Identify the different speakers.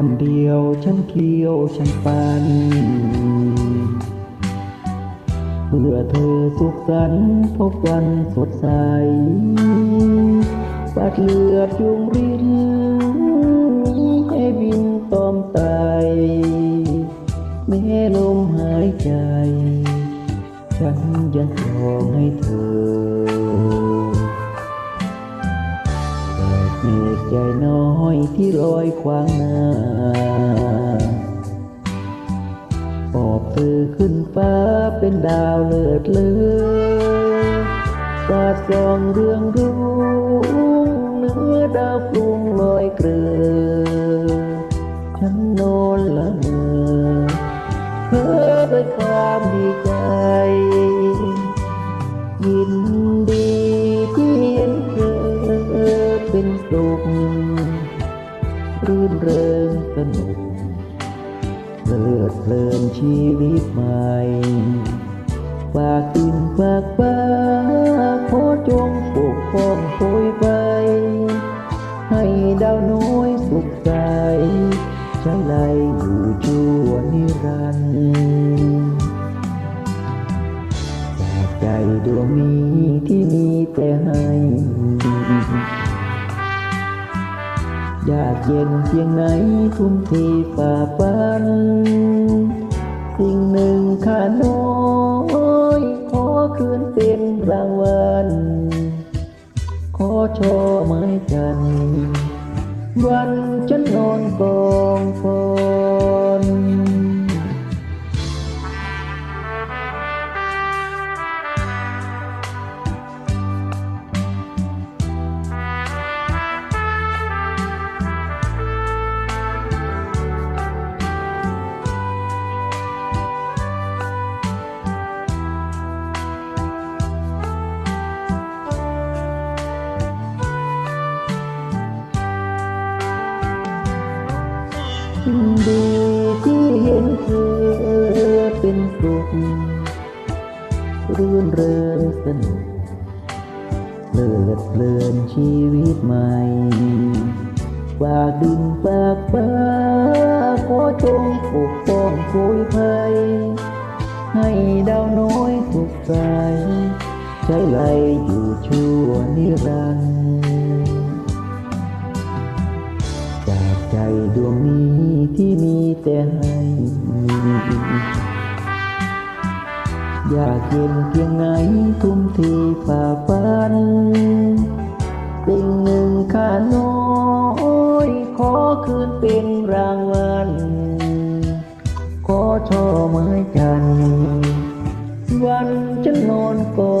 Speaker 1: อนเดียวฉันเคี้ยวฉันปันเพื่อเธอสุขสันต์พบวันสดใสปัดเลือดยุงรินให้บินตอมไตแม้ลมหายใจ ฉันยังรองให้เธอ เมฆใหญ่น้อยที่ลอยขวางหน้าปอบเธอขึ้นฟ้าเป็นดาวเลิศเลือสาดส่องเรื่องรุ่งเนื้อดาวกรุงลอยเกลือ ฉันนอนละเมอเพ้อด้วยความดีใจยิน สุขรื่นเริงสนุกเพลิดเพลินชีวิตใหม่ฝากดินฝากฟ้าขอจงปกป้องโปรยไป ให้ดาวน้อยสุขใสใช้ไลอยู่ชั่วนิรันดร์จากใจดวงนี้ที่มีแต่ให้ ยากเย็นเพียงไหนทุ่มเทฝ่าฟัน สิ่งหนึ่งข้าน้อยขอคืนเป็นรางวัล ขอช่อไม้จันทร์วันฉันนอนกองฟอง รื่นเริงสนุกเพลิดเพลินชีวิตใหม่ฝากดินฝากฟ้าขอจงปกป้องโปรยภัย ให้ดาวน้อยสุขใสใช้ไหลอยู่ชั่วนิรันดร์จากใจดวงนี้ที่มีแต่ให้ อยากเย็นเพียงไหนทุ่มเทฝ่าฟันสิ่งหนึ่งข้าน้อยขอคืนเป็นรางวัลขอช่อไม้จันทร์วันฉันนอนกอด